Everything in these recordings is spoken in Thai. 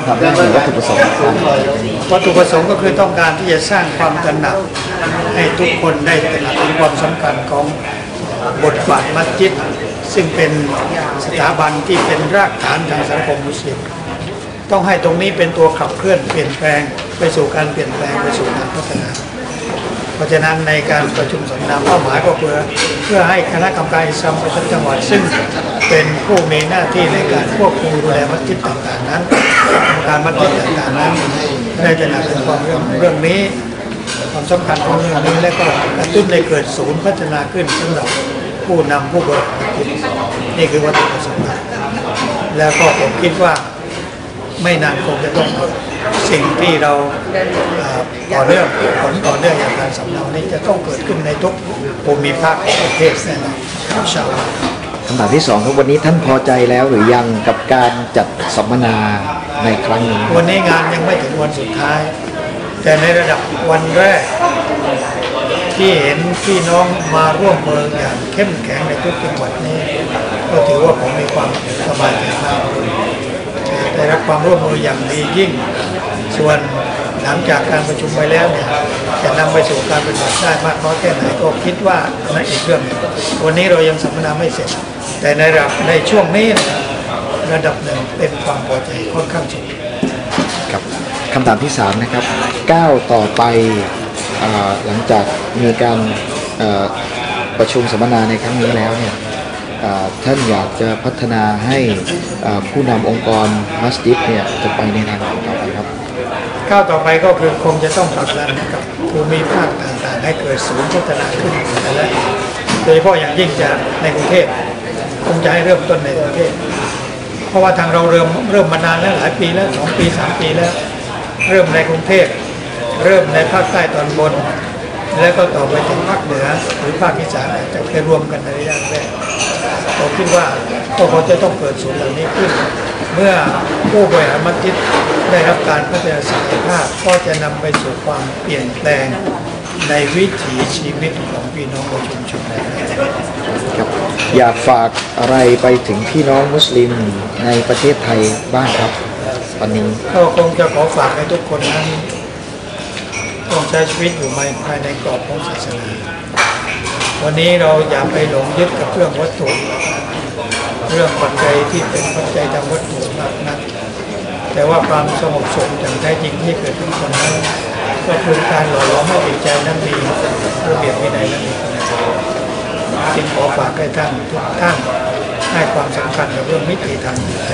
คำถามแรกคือวัตถุประสงค์วัตถุประสงค์ก็คือต้องการที่จะสร้างความตระหนักให้ทุกคนได้ตระหนักถึงความสำคัญของบทบาทมัสยิด ซึ่งเป็นสถาบันที่เป็นรากฐานทางสังคมมุสลิมต้องให้ตรงนี้เป็นตัวขับเคลื่อนเปลี่ยนแปลงไปสู่การเปลี่ยนแปลงไปสู่การพัฒนา ราะฉะนั้นในการประชุมสัมมนาเป้าหมายก็เพื่อเพื่อให้คณะกรรมการอิสลามประจำจังหวัดซึ่งเป็นผู้มีหน้าที่ในการควบคุมดูแลมัสยิดต่างๆนั้นกรรมการมัสยิดต่างๆนั้นได้ตระหนักถึงความเรื่องเรื่องนี้ความสำคัญของเรื่องนี้และก็กระตุ้นให้เกิดศูนย์พัฒนาขึ้นสำหรับผู้นำผู้บริหารนี่คือวัตถุประสงค์แล้วก็ผมคิดว่าไม่นานคงจะต้องเกิด สิ่งที่เราเอ่อต่อเนื่องผลต่อเนื่องอย่างการสำเนานี้จะต้องเกิดขึ้นในทุกภูมิภาคของประเทศแน่นอนอินชาอัลลอฮ์คำถามที่สองครับวันนี้ท่านพอใจแล้วหรือยังกับการจัดสัมมนาในครั้งนี้ วันนี้งานยังไม่ถึงวันสุดท้าย แต่ในระดับวันแรก ที่เห็นพี่น้องมาร่วมมืออย่างเข้มแข็งในทุกจังหวัดนี้ ก็ถือว่าผมมีความสบายใจมากได้รับความร่วมมืออย่างดียิ่ง ส่วนหลังจากการประชุมไปแล้วเนี่ยจะนำไปสู่การปฏิบัติได้มากน้อยแค่ไหนก็คิดว่านั่นอีกเรื่องวันนี้เรายังสัมมนาไม่เสร็จ แต่ในระดับในช่วงนี้นระดับหนึ่งเป็นความพอใจค่อนข้างสูงครับคำถามที่สามนะครับก้าวต่อไปอหลังจากมีการประชุมสัมมนาในครั้งนี้แล้วเนี่ยท่านอยากจะพัฒนาให้ผู้นำองค์กรมัสยิดเนี่ยจะไปในทางไหนครับ ก้าวต่อไปก็คือคงจะต้องผลักดันกับภูมิภาคต่างๆ ให้เกิดศูนย์พัฒนาขึ้นแต่ละโดยเฉพาะอย่างยิ่งจะในกรุงเทพคงจะให้เริ่มต้นในกรุงเทพเพราะว่าทางเราเริ่มเริ่มมานานแล้วหลายปีแล้วสองปีสามปีแล้ว เริ่มในกรุงเทพเริ่มในภาคใต้ตอนบน แล้วก็ต่อไปถึงภาคเหนือหรือภาคอีสานจจะไปรวมกันในระยะแรกผมคิดว่า ก็คงจะต้องเปิดศูนย์เหล่านี้ขึ้น เมื่อผู้บริหารมัสยิดได้รับการพัฒนาศักยภาพก็จะนำไปสู่ความเปลี่ยนแปลงในวิถีชีวิตของพี่น้องในชุมชนในประเทศครับอยากฝากอะไรไปถึงพี่น้องมุสลิมในประเทศไทยบ้างครับตอนนี้ก็คงจะขอฝากให้ทุกคนนั้นต้องใช้ชีวิตอยู่ในภายในกรอบของศาสนาวันนี้เราอย่าไปหลงยึดกับเรื่องวัตถุ เรื่องปัจจัยที่เป็นปัจจัยทางวัตถุมากนักแต่ว่าความสงบสุขอย่างแท้จริงที่เกิดขึ้นคนนั้นก็คือการหล่อหลอมให้จิตใจนั้นมีระเบียบวินัยและมีคุณธรรมจึงขอฝากให้ท่านทุกท่านให้ความสำคัญกับเรื่องมิติทางจิตใจ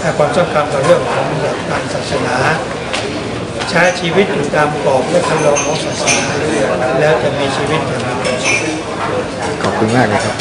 ให้ความสำคัญกับเรื่องของหลักการศาสนา ใช้ชีวิตอยู่ตามกรอบและคันลองของศาสนาแล้วจะมีชีวิตอย่างมีความสุขขอบคุณมากเลยครับ